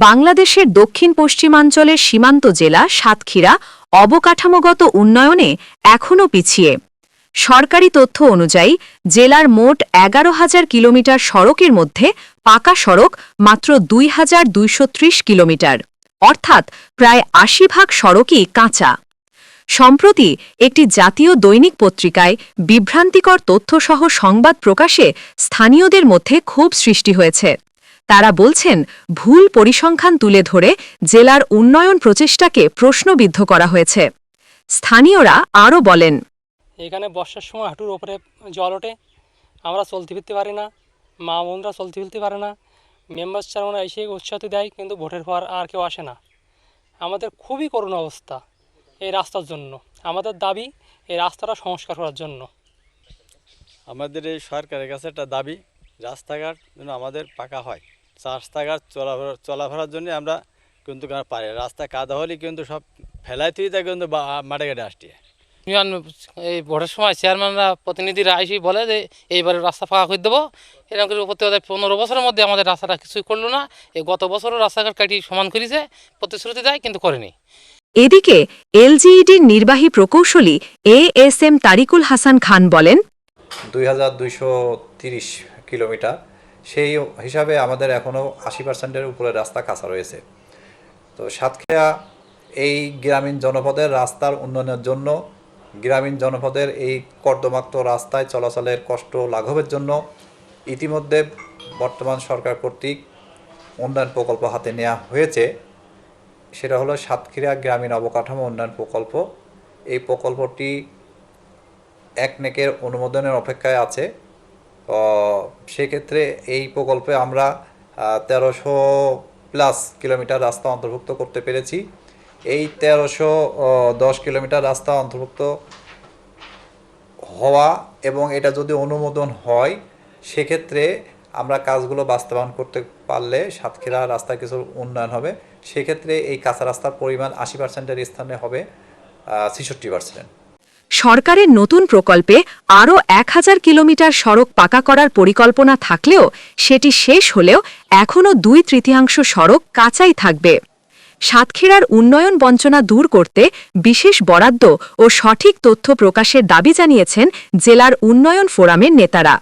বাংলাদেশের দক্ষিণ পশ্চিমাঞ্চলের সীমান্ত জেলা সাতক্ষীরা অবকাঠামোগত উন্নয়নে এখনও পিছিয়ে। সরকারি তথ্য অনুযায়ী, জেলার মোট এগারো হাজার কিলোমিটার সড়কের মধ্যে পাকা সড়ক মাত্র দুই হাজার দুইশো ত্রিশ কিলোমিটার, অর্থাৎ প্রায় আশি ভাগ সড়কই কাঁচা। সম্প্রতি একটি জাতীয় দৈনিক পত্রিকায় বিভ্রান্তিকর তথ্যসহ সংবাদ প্রকাশে স্থানীয়দের মধ্যে ক্ষোভ সৃষ্টি হয়েছে। তারা বলছেন ভুল পরিসংখ্যান তুলে ধরে জেলার উন্নয়ন প্রচেষ্টাকে প্রশ্নবিদ্ধ করা হয়েছে। স্থানীয়রা আরও বলেন এখানে বর্ষার সময় হাঁটুর ওপরে জল ওঠে আমরা চলতে ফিরতে পারি না মা বোনরা চলতে ফিরতে পারে না মেম্বার চেয়ারম্যান এসে উৎসাহ দেয় কিন্তু ভোটের পর আর কেউ আসে না। আমাদের খুবই করুণ অবস্থা এই রাস্তার জন্য। আমাদের দাবি এই রাস্তাটা সংস্কার করার জন্য। আমাদের এই সরকারের কাছে একটা দাবি রাস্তাঘাট যেন আমাদের পাকা হয়। রাস্তাঘাট চলাফেরা চলাফেরার জন্য আমরা কিন্তু পারি রাস্তা কাদা হলে কিন্তু সব ফেলাই তুই তা কিন্তু মাঠে ঘাটে আসতে এই ভোটের সময় চেয়ারম্যানরা প্রতিনিধিরা এসে বলে যে এইবারে রাস্তা ফাঁকা করে দেবো। এরকম করে প্রতি পনেরো বছরের মধ্যে আমাদের রাস্তাটা কিছুই করল না। এই গত বছরও রাস্তাঘাট কাটি সমান করেছে প্রতিশ্রুতি দেয় কিন্তু করেনি। এদিকে এলজিইডির নির্বাহী প্রকৌশলী A S M Tariqul Hasan Khan বলেন দুই হাজার দুইশো তিরিশ কিলোমিটার, সেই হিসাবে আমাদের এখনও আশি পার্সেন্টের উপরে রাস্তা কাঁচা রয়েছে। তো সাতক্ষীরা এই গ্রামীণ জনপদের রাস্তার উন্নয়নের জন্য, গ্রামীণ জনপদের এই কর্দমাক্ত রাস্তায় চলাচলের কষ্ট লাঘবের জন্য ইতিমধ্যে বর্তমান সরকার কর্তৃক উন্নয়ন প্রকল্প হাতে নেওয়া হয়েছে। সেটা হলো সাতক্ষীরা গ্রামীণ অবকাঠামো উন্নয়ন প্রকল্প। এই প্রকল্পটি একনেকের অনুমোদনের অপেক্ষায় আছে। সেক্ষেত্রে এই প্রকল্পে আমরা তেরোশো প্লাস কিলোমিটার রাস্তা অন্তর্ভুক্ত করতে পেরেছি। এই তেরোশো দশ কিলোমিটার রাস্তা অন্তর্ভুক্ত হওয়া এবং এটা যদি অনুমোদন হয়, সেক্ষেত্রে আমরা কাজগুলো বাস্তবায়ন করতে পারলে সাতক্ষীরা রাস্তায় কিছু উন্নয়ন হবে। সেক্ষেত্রে এই কাঁচা রাস্তার পরিমাণ আশি পার্সেন্টের স্থানে হবে ছেষট্টি পার্সেন্ট সরকারের নতুন প্রকল্পে আরও এক হাজার কিলোমিটার সড়ক পাকা করার পরিকল্পনা থাকলেও সেটি শেষ হলেও এখনও দুই তৃতীয়াংশ সড়ক কাঁচাই থাকবে। সাতক্ষীরার উন্নয়ন বঞ্চনা দূর করতে বিশেষ বরাদ্দ ও সঠিক তথ্য প্রকাশের দাবি জানিয়েছেন জেলার উন্নয়ন ফোরামের নেতারা।